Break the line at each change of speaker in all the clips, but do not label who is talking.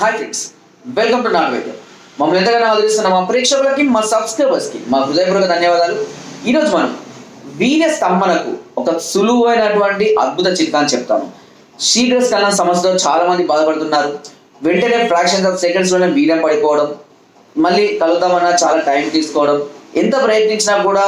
Hi friends welcome to నాన్ వైద్యం మమ్మల్ని ఎంతగానో ఆదరిస్తున్న మా ప్రేక్షకులకి మా సబ్స్క్రైబర్స్కి మా హృదయపూర్వక ధన్యవాదాలు. ఈరోజు మనం వీర్య స్తంభనకు ఒక సులువైనటువంటి అద్భుత చిట్కా అని చెప్తాను శీఘ్రస్ఖలన సమస్యతో చాలా మంది బాధపడుతున్నారు. వెంటనే ఫ్రాక్షన్స్ ఆఫ్ సెకండ్స్లోనే వీర్యం పడిపోవడం మళ్ళీ కలుద్దామన్నా చాలా టైం తీసుకోవడం ఎంత ప్రయత్నించినా కూడా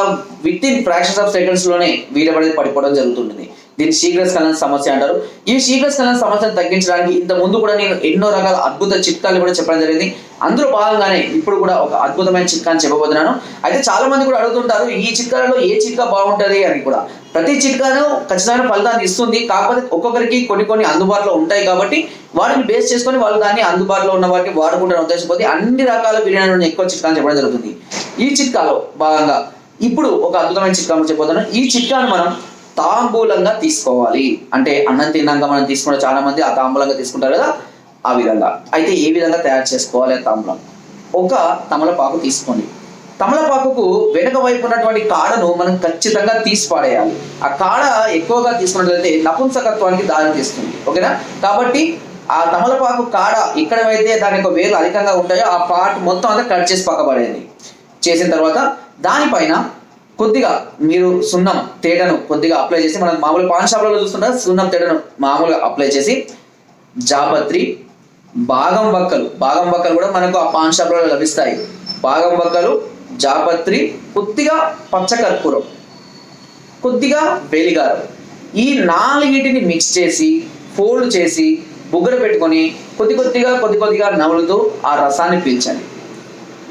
విత్ ఇన్ ఫ్రాక్షన్స్ ఆఫ్ సెకండ్స్లోనే వీర్యం అనేది పడిపోవడం జరుగుతుంటుంది. దీన్ని శీఘ్రస్ఖలన సమస్య అంటారు. ఈ శీఘ్రస్ఖలన సమస్యను తగ్గించడానికి ఇంత ముందు కూడా నేను ఎన్నో రకాల అద్భుత చిట్కాలు కూడా చెప్పడం జరిగింది. అందులో భాగంగానే ఇప్పుడు కూడా ఒక అద్భుతమైన చిట్కాని చెప్పబోతున్నాను. అయితే చాలా మంది కూడా అడుగుతుంటారు ఈ చిట్కాలలో ఏ చిట్కా బాగుంటుంది? అని కూడా. ప్రతి చిట్కాను ఖచ్చితమైన ఫలితాన్ని ఇస్తుంది. కాకపోతే ఒక్కొక్కరికి కొన్ని కొన్ని అందుబాటులో ఉంటాయి కాబట్టి వాటిని బేస్ చేసుకొని వాళ్ళు దాన్ని అందుబాటులో ఉన్న వాటిని వాడుకుంటారు ఉద్దేశపోతే అన్ని రకాల బిర్యానీ ఎక్కువ చిట్కాని చెప్పడం జరుగుతుంది. ఈ చిట్కాలో భాగంగా ఇప్పుడు ఒక అద్భుతమైన చిట్కా చెప్పబోతున్నాను. ఈ చిట్కాను మనం తాంబూలంగా తీసుకోవాలి. అంటే అన్నం తిన్నాక మనం తీసుకుంటే చాలా మంది ఆ తాంబూలంగా తీసుకుంటారు కదా ఆ విధంగా. అయితే ఏ విధంగా తయారు చేసుకోవాలి తాంబూలం? ఒక తమలపాకు తీసుకోండి. తమలపాకుకు వెనుక వైపు ఉన్నటువంటి కాడను మనం ఖచ్చితంగా తీసి పాడేయాలి ఆ కాడ ఎక్కువగా తీసుకున్నట్లయితే నపుంసకత్వానికి దారి తీస్తుంది. ఓకేనా? కాబట్టి ఆ తమలపాకు కాడ ఎక్కడైతే దాని యొక్క వేలు అధికంగా ఉంటాయో ఆ పార్ట్ మొత్తం అంతా కట్ చేసి పక్కబడేది చేసిన తర్వాత దానిపైన కొద్దిగా మీరు సున్నం తేటను కొద్దిగా అప్లై చేసి మనం మామూలు పాన్ షాప్లలో చూస్తుంటారు సున్నం తేటను మామూలుగా అప్లై చేసి జాపత్రి బాగం వక్కలు బాగం వక్కలు కూడా మనకు ఆ పాన్ షాప్లలో లభిస్తాయి. బాగం వక్కలు జాపత్రి కొద్దిగా పచ్చకర్పూరం కొద్దిగా వేలిగారం. ఈ నాలుగిటిని మిక్స్ చేసి ఫోల్డ్ చేసి బుగ్గర పెట్టుకొని కొద్ది కొద్దిగా కొద్ది కొద్దిగా నవ్వులుతూ ఆ రసాన్ని పీల్చండి.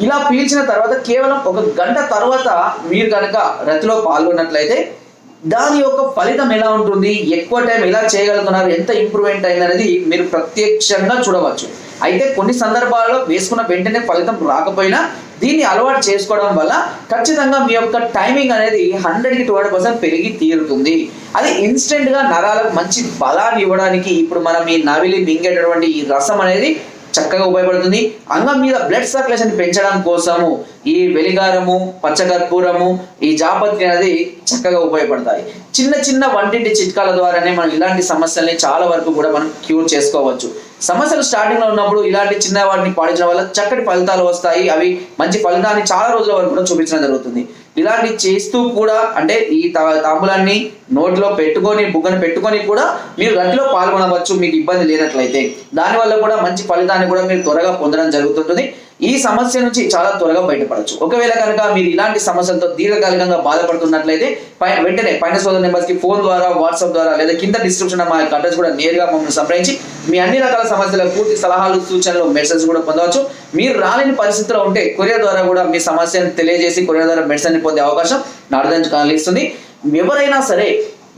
ఇలా పీల్చిన తర్వాత కేవలం ఒక గంట తర్వాత మీరు కనుక రతిలో పాల్గొన్నట్లయితే దాని యొక్క ఫలితం ఎలా ఉంటుంది? ఎక్కువ టైం ఎలా చేయగలుగుతున్నారు? ఎంత ఇంప్రూవ్మెంట్ అయింది అనేది మీరు ప్రత్యక్షంగా చూడవచ్చు. అయితే కొన్ని సందర్భాల్లో వేసుకున్న వెంటనే ఫలితం రాకపోయినా దీన్ని అలవాటు చేసుకోవడం వల్ల ఖచ్చితంగా మీ యొక్క టైమింగ్ అనేది హండ్రెడ్కి టూ హండ్రెడ్ పర్సెంట్ పెరిగి తీరుతుంది. అది ఇన్స్టెంట్గా నరాలకు మంచి బలాన్ని ఇవ్వడానికి ఇప్పుడు మనం ఈ నవిలి మింగేటటువంటి ఈ రసం అనేది చక్కగా ఉపయోగపడుతుంది. అంగం మీద బ్లడ్ సర్క్యులేషన్ పెంచడం కోసము ఈ వెలిగారము పచ్చకర్పూరము ఈ జాపత్రి అనేది చక్కగా ఉపయోగపడతాయి. చిన్న చిన్న వంటింటి చిట్కాల ద్వారానే మనం ఇలాంటి సమస్యల్ని చాలా వరకు కూడా మనం క్యూర్ చేసుకోవచ్చు. సమస్యలు స్టార్టింగ్లో ఉన్నప్పుడు ఇలాంటి చిన్న వాటిని పాటించడం వల్ల చక్కటి ఫలితాలు వస్తాయి. అవి మంచి ఫలితాన్ని చాలా రోజుల వరకు కూడా చూపించడం జరుగుతుంది. ఇలాంటి చేస్తూ కూడా అంటే ఈ తా- తాంబూలాన్ని పెట్టుకొని బుగ్గను పెట్టుకొని కూడా మీరు రతిలో పాల్గొనవచ్చు మీకు ఇబ్బంది లేనట్లయితే. దానివల్ల కూడా మంచి ఫలితాన్ని కూడా మీరు త్వరగా పొందడం జరుగుతుంటుంది. ఈ సమస్య నుంచి చాలా త్వరగా బయటపడవచ్చు ఒకవేళ కనుక మీరు ఇలాంటి సమస్యలతో దీర్ఘకాలికంగా బాధపడుతున్నట్లయితే పైన వెంటనే పైన సోదర నెంబర్స్కి ఫోన్ ద్వారా వాట్సాప్ ద్వారా లేదా కింద డిస్క్రిప్షన్ మా యొక్క అడ్రస్ కూడా నేరుగా మమ్మల్ని సంప్రదించి మీ అన్ని రకాల సమస్యల పూర్తి సలహాలు సూచనలు మెడిసిన్స్ కూడా పొందవచ్చు. మీరు రాలేని పరిస్థితిలో ఉంటే కొరియర్ ద్వారా కూడా మీ సమస్యను తెలియజేసి కొరియర్ ద్వారా మెడిసిన్ పొందే అవకాశం నాడుదంచి కలిగిస్తుంది ఎవరైనా సరే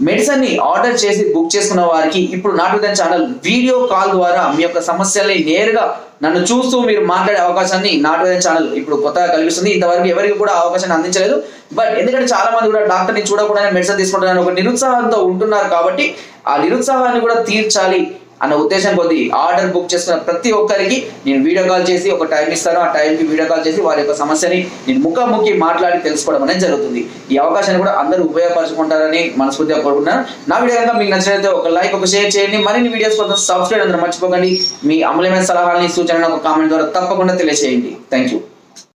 మెడిసిన్ని ఆర్డర్ చేసి బుక్ చేసుకున్న వారికి ఇప్పుడు నాటుదన్ ఛానల్ వీడియో కాల్ ద్వారా మీ యొక్క సమస్యల్ని నేరుగా నన్ను చూస్తూ మీరు మాట్లాడే అవకాశాన్ని నాటుదన్ ఛానల్ ఇప్పుడు కొత్తగా కల్పిస్తుంది. ఇంతవరకు ఎవరికి కూడా అవకాశాన్ని అందించలేదు. బట్ ఎందుకంటే చాలా మంది కూడా డాక్టర్ని చూడకుండానే మెడిసిన్ తీసుకుంటున్నారని ఒక నిరుత్సాహంతో ఉంటున్నారు కాబట్టి ఆ నిరుత్సాహాన్ని కూడా తీర్చాలి. అన్న ఉద్దేశం కొద్ది ఆర్డర్ బుక్ చేసుకున్న ప్రతి ఒక్కరికి నేను వీడియో కాల్ చేసి ఒక టైం ఇస్తాను ఆ టైంకి వీడియో కాల్ చేసి వారి యొక్క సమస్యని నేను ముఖాముఖి మాట్లాడి తెలుసుకోవడం అనేది జరుగుతుంది. ఈ అవకాశాన్ని కూడా అందరూ ఉపయోగపరచుకుంటారని మనస్ఫూర్తిగా కోరుకుంటున్నాను. నా వీడియో కనుక మీకు నచ్చినట్లయితే ఒక లైక్ ఒక షేర్ చేయండి. మరిన్ని వీడియోస్ కోసం సబ్స్క్రైబ్ అందరూ మర్చిపోకండి. మీ అమూల్యమైన సలహాలని సూచనలు ఒక కామెంట్ ద్వారా తప్పకుండా తెలియజేయండి థ్యాంక్ యూ